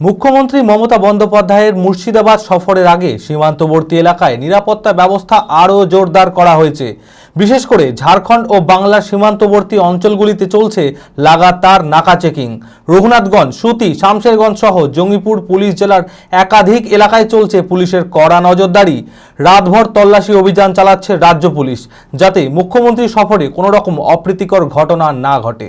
মুখ্যমন্ত্রী মমতা বন্দ্যোপাধ্যায়ের মুর্শিদাবাদ সফরের আগে সীমান্তবর্তী এলাকায় নিরাপত্তা ব্যবস্থা আরও জোরদার করা হয়েছে। বিশেষ করে ঝাড়খণ্ড ও বাংলার সীমান্তবর্তী অঞ্চলগুলিতে চলছে লাগাতার নাকা চেকিং। রঘুনাথগঞ্জ, সুতি, শামশেরগঞ্জ সহ জঙ্গিপুর পুলিশ জেলার একাধিক এলাকায় চলছে পুলিশের কড়া নজরদারি। রাতভর তল্লাশি অভিযান চালাচ্ছে রাজ্য পুলিশ, যাতে মুখ্যমন্ত্রী সফরে কোনো রকম অপ্রীতিকর ঘটনা না ঘটে।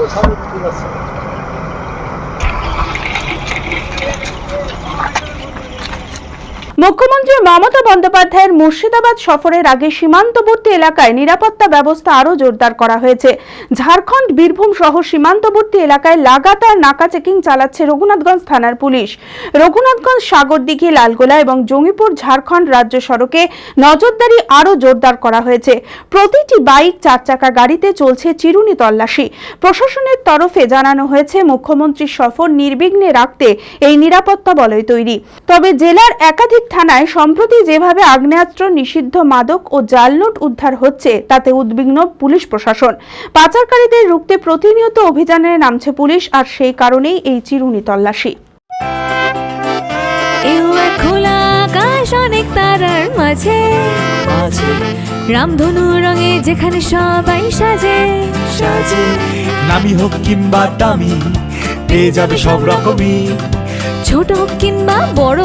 또 산을 들어갔어요. মমতা বন্দ্যোপাধ্যায়ের মুর্শিদাবাদ সফরের আগে সীমান্তবর্তী এলাকায় নিরাপত্তা ব্যবস্থা আরও জোরদার করা হয়েছে। ঝাড়খণ্ড বীরভূম সহ সীমান্তবর্তী এলাকায় লাগাতার নাকা চেকিং চালাচ্ছে রঘুনাথগঞ্জ থানার পুলিশ। রঘুনাথগঞ্জ সাগরদিঘি লালগোলা এবং জঙ্গিপুর ঝাড়খণ্ড রাজ্য সড়কে নজরদারি আরও জোরদার করা হয়েছে। প্রতিটি বাইক চার চাকা গাড়িতে চলছে চিরুনি তল্লাশি। প্রশাসনের তরফে জানানো হয়েছে মুখ্যমন্ত্রীর সফর নির্বিঘ্নে রাখতে এই নিরাপত্তা বলয় তৈরি। তবে জেলার একাধিক থানায় সম্প্রতি যেভাবে আগ্নেয়াস্ত্র নিষিদ্ধ মাদক ও জালনোট উদ্ধার হচ্ছে তাতে উদ্বিগ্ন পুলিশ প্রশাসন। পাচারকারীদের রুখতে প্রতিনিয়ত অভিযানে নামছে পুলিশ আর সেই কারণেই এই চিরুনি তল্লাশি। খোলা আকাশ অনেক তারার মাঝে। রামধনু রঙে যেখানে সবাই সাজে। সাজে নামি হোক কিংবা দামি পেয়ে যাবে সব রকমই। ছোট হোক কিংবা বড়